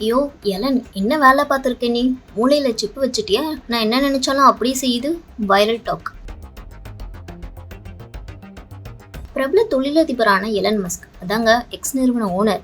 ஐயோ எலன் என்ன வேலை பார்த்துருக்க நீ? மூளையில சிப்பு வச்சுட்டியா? நான் என்ன நினைச்சாலும் அப்படியே செய்யுது. வைரல் டாக் பிரபல தொழிலதிபரான எலன் மஸ்க் அதாங்க எக்ஸ் நிறுவன ஓனர்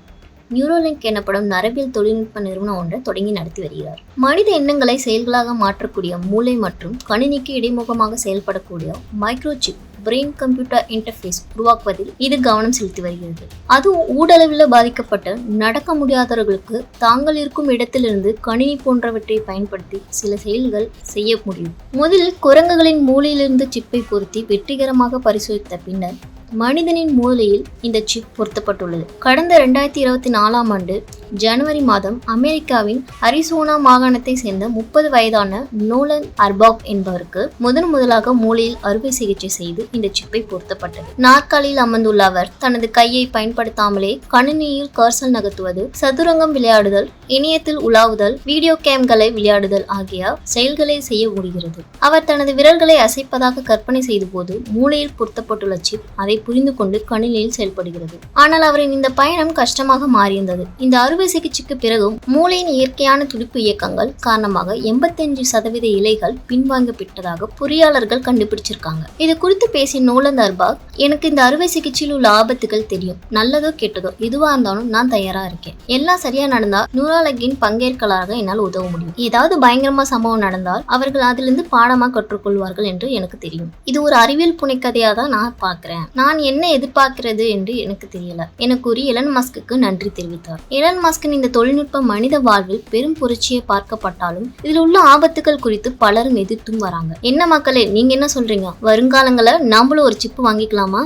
நியூரோலிங்க் எனப்படும் நரபியல் தொழில்நுட்ப நிறுவனம் ஒன்றை தொடங்கி நடத்தி வருகிறார். மனித எண்ணங்களை செயல்களாக மாற்றக்கூடிய மூளை மற்றும் கணினிக்கு இடைமுகமாக செயல்படக்கூடிய மைக்ரோசிப் பிரெயின் கம்ப்யூட்டர் இன்டர்ஃபேஸ் உருவாக்குவதில் இது கவனம் செலுத்தி வருகிறது. அதுவும் ஊடளவில் பாதிக்கப்பட்ட நடக்க முடியாதவர்களுக்கு தாங்கள் இருக்கும் இடத்திலிருந்து கணினி போன்றவற்றை பயன்படுத்தி சில செயல்கள் செய்ய முடியும். முதலில் குரங்குகளின் மூளையிலிருந்து சிப்பை பொருத்தி வெற்றிகரமாக பரிசோதித்த பின்னர் மனிதனின் மூளையில் இந்த சிப் பொருத்தப்பட்டுள்ளது. கடந்த ரெண்டாயிரத்தி இருபத்தி நாலாம் ஆண்டு ஜனவரி மாதம் அமெரிக்காவின் அரிசோனா மாகாணத்தை சேர்ந்த முப்பது வயதான நோலன் அர்பாக் என்பவருக்கு முதன் முதலாக மூளையில் அறுவை சிகிச்சை செய்து இந்த சிப்பை பொருத்தப்பட்டது. நாற்காலியில் அமர்ந்துள்ள அவர் தனது கையை பயன்படுத்தாமலே கணினியில் கர்சல் நகர்த்துவது சதுரங்கம் விளையாடுதல் இணையத்தில் உலாவுதல் வீடியோ கேம்களை விளையாடுதல் ஆகிய செயல்களை செய்ய முடிகிறது அவர் தனது விரல்களை அசைப்பதாக கற்பனை செய்த போது மூளையில் பொருத்தப்பட்டுள்ள சிப் அதை புரிந்து கொண்டு கணினியில் செயல்படுகிறது. ஆனால் அவரின் இந்த பயணம் கஷ்டமாக மாறியிருந்தது. இந்த அறுவை சிகிச்சைக்கு பிறகும் மூளையின் இயற்கையான துடிப்பு இயக்கங்கள் காரணமாக எண்பத்தஞ்சு சதவீத இலைகள் பின்வாங்கப்பட்டதாக பொறியாளர்கள் கண்டுபிடிச்சிருக்காங்க. இது குறித்து பேசிய நோலந்த் அர்பாக் எனக்கு இந்த அறுவை சிகிச்சையில் உள்ள ஆபத்துகள் தெரியும். நல்லதோ கெட்டதோ எதுவா இருந்தாலும் நான் தயாரா இருக்கேன். எல்லாம் சரியா நடந்தா நூறாலகின் பங்கேற்கலாக என்னால் உதவ முடியும். ஏதாவது பயங்கரமா சம்பவம் நடந்தால் அவர்கள் அதிலிருந்து பாடமா கற்றுக்கொள்வார்கள் என்று எனக்கு தெரியும். இது ஒரு அறிவியல் புனைக்கதையா தான் நான் பாக்குறேன் நான் நான் என்ன எதிர்பார்க்கிறது என்று எனக்கு தெரியல. என கூறி எலன் மஸ்குக்கு நன்றி தெரிவித்தார். எலன் மஸ்கின் இந்த தொழில்நுட்பம் மனித வாழ்வில் பெரும் புரட்சியை பார்க்கப்பட்டாலும் இதில் உள்ள ஆபத்துகள் குறித்து பலரும் எதிர்த்தும் வராங்க. என்ன மக்களே நீங்க என்ன சொல்றீங்க? வருங்காலங்களை நாமளும் ஒரு சிப்பு வாங்கிக்கலாமா?